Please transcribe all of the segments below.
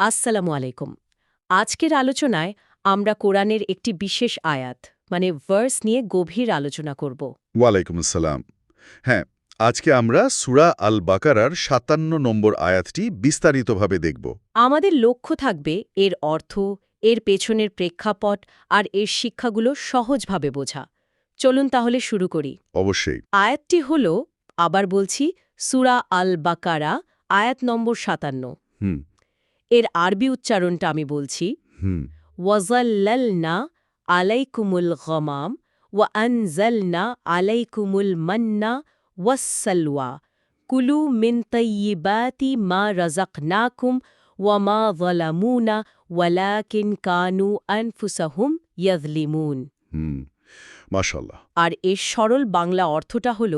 আসসালামু আলাইকুম। আজকের আলোচনায় আমরা কোরআনের একটি বিশেষ আয়াত মানে ভার্স নিয়ে গভীর আলোচনা করব। ওয়ালাইকুম আসসালাম। হ্যাঁ আজকে আমরা সুরা আল বাকারার সাতান্ন নম্বর আয়াতটি বিস্তারিতভাবে দেখব। আমাদের লক্ষ্য থাকবে এর অর্থ এর পেছনের প্রেক্ষাপট আর এর শিক্ষাগুলো সহজভাবে বোঝা। চলুন তাহলে শুরু করি। অবশ্যই। আয়াতটি হল আবার বলছি সুরা আল বাকারা আয়াত নম্বর সাতান্ন। হুম। এর আরবি উচ্চারণটা আমি বলছি। হুম। ওয়াজাল্লালনা আলাইকুমুল গমাম ওয়া আনজালনা আলাইকুমুল মান্না ওয়াসসালওয়া। কুলু মিন তাইয়িবাতি মা রাযাকনাকুম ওয়া মা যালামুনা ওয়ালাকিন কানু আনফুসাহুম ইয়াযলিমুন। হুম মাশাল্লাহ আর এর সরল বাংলা অর্থটা হল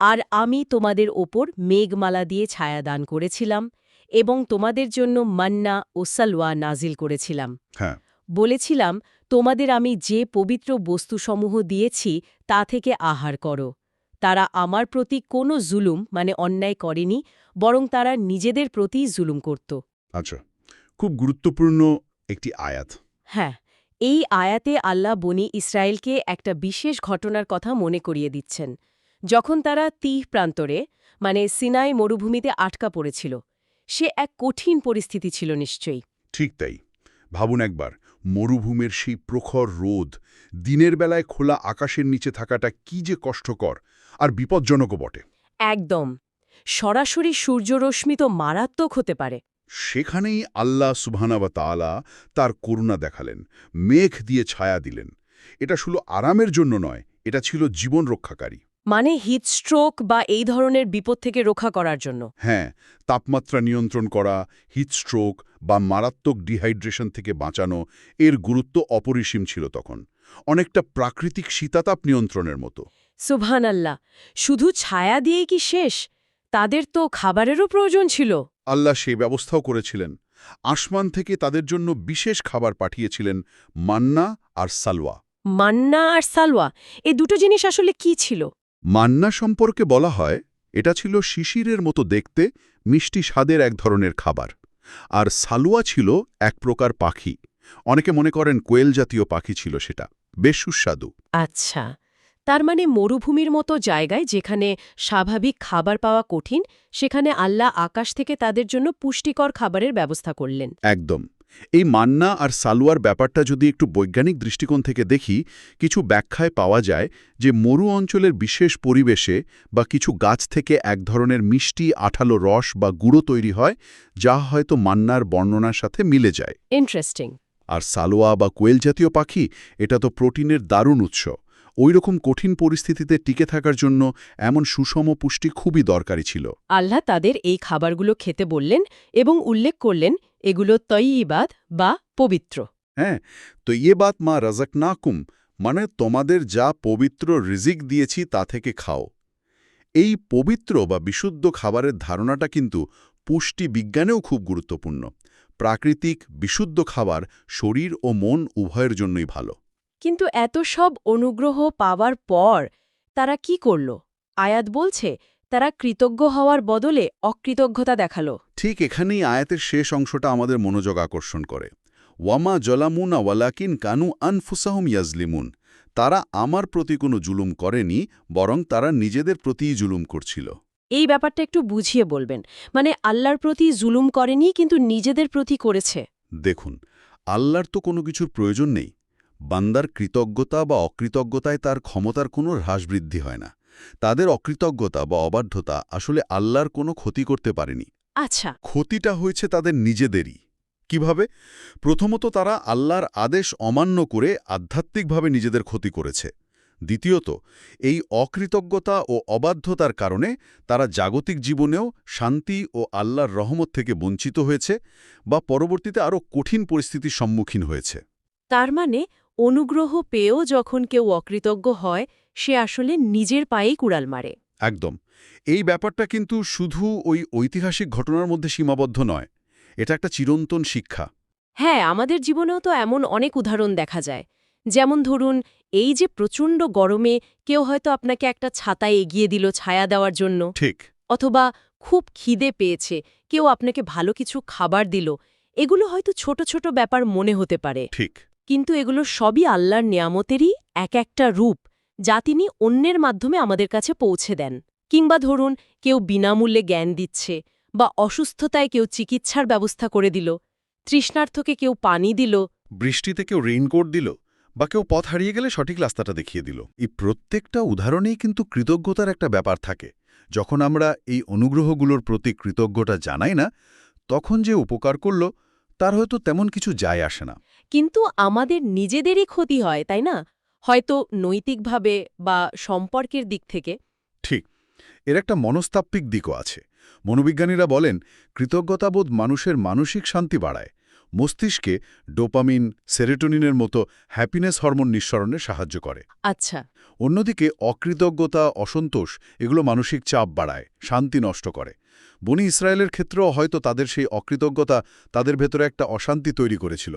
আর আমি তোমাদের ওপর মেঘমালা দিয়ে ছায়া দান করেছিলাম এবং তোমাদের জন্য মান্না ও সালওয়া নাজিল করেছিলাম। হ্যাঁ। বলেছিলাম তোমাদের আমি যে পবিত্র বস্তুসমূহ দিয়েছি তা থেকে আহার করো। তারা আমার প্রতি কোনো জুলুম মানে অন্যায় করেনি বরং তারা নিজেদের প্রতিই জুলুম করত। আচ্ছা খুব গুরুত্বপূর্ণ একটি আয়াত। হ্যাঁ এই আয়াতে আল্লাহ বনি ইসরায়েলকে একটা বিশেষ ঘটনার কথা মনে করিয়ে দিচ্ছেন। যখন তারা তিহ প্রান্তরে মানে সিনাই মরুভূমিতে আটকা পড়েছিল সে এক কঠিন পরিস্থিতি ছিল নিশ্চয়ই। ঠিক তাই। ভাবুন একবার মরুভূমির সেই প্রখর রোদ দিনের বেলায় খোলা আকাশের নিচে থাকাটা কি যে কষ্টকর আর বিপজ্জনকও বটে। একদম। সরাসরি সূর্যরশ্মি তো মারাত্মক হতে পারে। সেখানেই আল্লাহ সুবহানাবা তাআলা তার করুণা দেখালেন মেঘ দিয়ে ছায়া দিলেন। এটা শুধু আরামের জন্য নয় এটা ছিল জীবন রক্ষাকারী। মানে হিট স্ট্রোক বা এই ধরনের বিপদ থেকে রক্ষা করার জন্য। হ্যাঁ তাপমাত্রা নিয়ন্ত্রণ করা হিটস্ট্রোক বা মারাত্মক ডিহাইড্রেশন থেকে বাঁচানো এর গুরুত্ব অপরিসীম ছিল তখন। অনেকটা প্রাকৃতিক শীতাতাপ নিয়ন্ত্রণের মতো। সুবহান আল্লাহ শুধু ছায়া দিয়েই কি শেষ? তাদের তো খাবারেরও প্রয়োজন ছিল। আল্লাহ সেই ব্যবস্থাও করেছিলেন। আসমান থেকে তাদের জন্য বিশেষ খাবার পাঠিয়েছিলেন মান্না আর সালওয়া। মান্না আর সালওয়া এই দুটো জিনিস আসলে কি ছিল? মান্না সম্পর্কে বলা হয় এটা ছিল শিশিরের মতো দেখতে মিষ্টি স্বাদের এক ধরনের খাবার। আর সালুয়া ছিল এক প্রকার পাখি। অনেকে মনে করেন কোয়েল জাতীয় পাখি ছিল সেটা। বেশ সুস্বাদু। আচ্ছা। তার মানে মরুভূমির মতো জায়গায় যেখানে স্বাভাবিক খাবার পাওয়া কঠিন সেখানে আল্লাহ আকাশ থেকে তাদের জন্য পুষ্টিকর খাবারের ব্যবস্থা করলেন। একদম। এই মান্না আর সালুয়ার ব্যাপারটা যদি একটু বৈজ্ঞানিক দৃষ্টিকোণ থেকে দেখি কিছু ব্যাখ্যায় পাওয়া যায় যে মরু অঞ্চলের বিশেষ পরিবেশে বা কিছু গাছ থেকে এক ধরনের মিষ্টি আঠালো রস বা গুঁড়ো তৈরি হয় যা হয়তো মান্নার বর্ণনার সাথে মিলে যায়। ইন্টারেস্টিং আর সালোয়া বা কোয়েল জাতীয় পাখি এটা তো প্রোটিনের দারুণ উৎস। ওই রকম কঠিন পরিস্থিতিতে টিকে থাকার জন্য এমন সুষম পুষ্টি খুবই দরকারি ছিল। আল্লাহ তাদের এই খাবারগুলো খেতে বললেন এবং উল্লেখ করলেন এগুলো তৈবাদ বা পবিত্র। হ্যাঁ তো বাত মা রাজাক নাকুম মানে তোমাদের যা পবিত্র রিজিক দিয়েছি তা থেকে খাও। এই পবিত্র বা বিশুদ্ধ খাবারের ধারণাটা কিন্তু পুষ্টি বিজ্ঞানেও খুব গুরুত্বপূর্ণ। প্রাকৃতিক বিশুদ্ধ খাবার শরীর ও মন উভয়ের জন্যই ভালো। কিন্তু এত সব অনুগ্রহ পাওয়ার পর তারা কি করল? আয়াত বলছে তারা কৃতজ্ঞ হওয়ার বদলে অকৃতজ্ঞতা দেখাল। ঠিক এখানেই আয়াতের শেষ অংশটা আমাদের মনোযোগ আকর্ষণ করে। ওয়ামা জলামুনা ওয়ালাকিন কানু আনফুসাহুম ইয়াজলিমুন। তারা আমার প্রতি কোনো জুলুম করেনি বরং তারা নিজেদের প্রতিই জুলুম করছিল। এই ব্যাপারটা একটু বুঝিয়ে বলবেন। মানে আল্লাহর প্রতি জুলুম করেনি কিন্তু নিজেদের প্রতি করেছে। দেখুন আল্লাহর তো কোনো কিছুর প্রয়োজন নেই। বান্দার কৃতজ্ঞতা বা অকৃতজ্ঞতায় তার ক্ষমতার কোনো হ্রাসবৃদ্ধি হয় না। তাদের অকৃতজ্ঞতা বা অবাধ্যতা আসলে আল্লাহর কোনো ক্ষতি করতে পারেনি। আচ্ছা। ক্ষতিটা হয়েছে তাদের নিজেদেরই। কীভাবে? প্রথমত তারা আল্লাহর আদেশ অমান্য করে আধ্যাত্মিকভাবে নিজেদের ক্ষতি করেছে। দ্বিতীয়ত এই অকৃতজ্ঞতা ও অবাধ্যতার কারণে তারা জাগতিক জীবনেও শান্তি ও আল্লাহর রহমত থেকে বঞ্চিত হয়েছে বা পরবর্তীতে আরও কঠিন পরিস্থিতির সম্মুখীন হয়েছে। তার মানে অনুগ্রহ পেয়েও যখন কেউ অকৃতজ্ঞ হয় সে আসলে নিজের পায়েই কুড়াল মারে। একদম। এই ব্যাপারটা কিন্তু শুধু ওই ঐতিহাসিক ঘটনার মধ্যে সীমাবদ্ধ নয় এটা একটা চিরন্তন শিক্ষা। হ্যাঁ আমাদের জীবনেও তো এমন অনেক উদাহরণ দেখা যায়। যেমন ধরুন এই যে প্রচণ্ড গরমে কেউ হয়তো আপনাকে একটা ছাতায় এগিয়ে দিল ছায়া দেওয়ার জন্য। ঠিক। অথবা খুব খিদে পেয়েছে কেউ আপনাকে ভালো কিছু খাবার দিল। এগুলো হয়তো ছোট ছোট ব্যাপার মনে হতে পারে। ঠিক। কিন্তু এগুলো সবই আল্লাহর নিয়ামতেরই এক একটা রূপ। যা তিনি অন্যের মাধ্যমে আমাদের কাছে পৌঁছে দেন। কিংবা ধরুন কেউ বিনামূল্যে জ্ঞান দিচ্ছে বা অসুস্থতায় কেউ চিকিৎসার ব্যবস্থা করে দিল তৃষ্ণার্থকে কেউ পানি দিল। বৃষ্টিতে কেউ রেইনকোট দিল বা কেউ পথ হারিয়ে গেলে সঠিক রাস্তাটা দেখিয়ে দিল। এই প্রত্যেকটা উদাহরণেই কিন্তু কৃতজ্ঞতার একটা ব্যাপার থাকে। যখন আমরা এই অনুগ্রহগুলোর প্রতি কৃতজ্ঞতা জানাই না তখন যে উপকার করল তার হয়তো তেমন কিছু যায় আসে না। কিন্তু আমাদের নিজেদেরই ক্ষতি হয় তাই না? হয়তো নৈতিকভাবে বা সম্পর্কের দিক থেকে। ঠিক। এর একটা মনস্তাত্ত্বিক দিকও আছে। মনোবিজ্ঞানীরা বলেন কৃতজ্ঞতাবোধ মানুষের মানসিক শান্তি বাড়ায়। মস্তিষ্কে ডোপামিন সেরেটোনিনের মতো হ্যাপিনেস হরমোন নিঃসরণে সাহায্য করে। আচ্ছা। অন্যদিকে অকৃতজ্ঞতা অসন্তোষ এগুলো মানসিক চাপ বাড়ায় শান্তি নষ্ট করে। বনি ইসরায়েলের ক্ষেত্রেও হয়তো তাদের সেই অকৃতজ্ঞতা তাদের ভেতরে একটা অশান্তি তৈরি করেছিল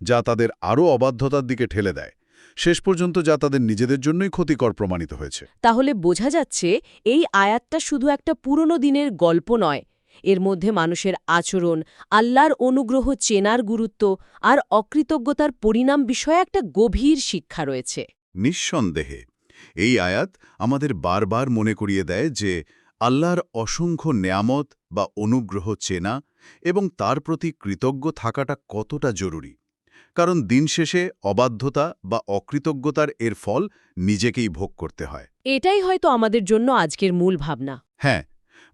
যা তাদের আরও অবাধ্যতার দিকে ঠেলে দেয়। শেষ পর্যন্ত যা তাদের নিজেদের জন্যই ক্ষতিকর প্রমাণিত হয়েছে। তাহলে বোঝা যাচ্ছে এই আয়াতটা শুধু একটা পুরনো দিনের গল্প নয়। এর মধ্যে মানুষের আচরণ আল্লাহর অনুগ্রহ চেনার গুরুত্ব আর অকৃতজ্ঞতার পরিণাম বিষয়ে একটা গভীর শিক্ষা রয়েছে। নিঃসন্দেহে এই আয়াত আমাদের বারবার মনে করিয়ে দেয় যে আল্লাহর অসংখ্য নেয়ামত বা অনুগ্রহ চেনা এবং তার প্রতি কৃতজ্ঞ থাকাটা কতটা জরুরি। কারণ দিন শেষে অবাধ্যতা বা অকৃতজ্ঞতার এর ফল নিজেকেই ভোগ করতে হয়। এটাই হয়তো আমাদের জন্য আজকের মূল ভাবনা। হ্যাঁ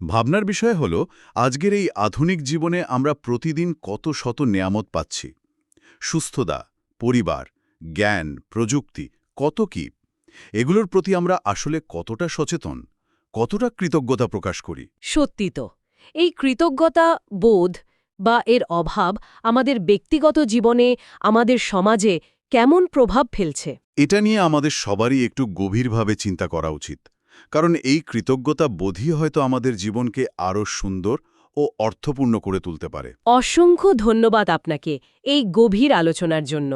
ভাবনার বিষয় হল আজকের এই আধুনিক জীবনে আমরা প্রতিদিন কত শত নেয়ামত পাচ্ছি। সুস্থতা পরিবার জ্ঞান প্রযুক্তি কত কি? এগুলোর প্রতি আমরা আসলে কতটা সচেতন কতটা কৃতজ্ঞতা প্রকাশ করি? সত্যি তো এই কৃতজ্ঞতা বোধ বা এর অভাব আমাদের ব্যক্তিগত জীবনে আমাদের সমাজে কেমন প্রভাব ফেলছে? এটা নিয়ে আমাদের সবারই একটু গভীরভাবে চিন্তা করা উচিত। কারণ এই কৃতজ্ঞতা বোধই হয়তো আমাদের জীবনকে আরও সুন্দর ও অর্থপূর্ণ করে তুলতে পারে। অসংখ্য ধন্যবাদ আপনাকে এই গভীর আলোচনার জন্য।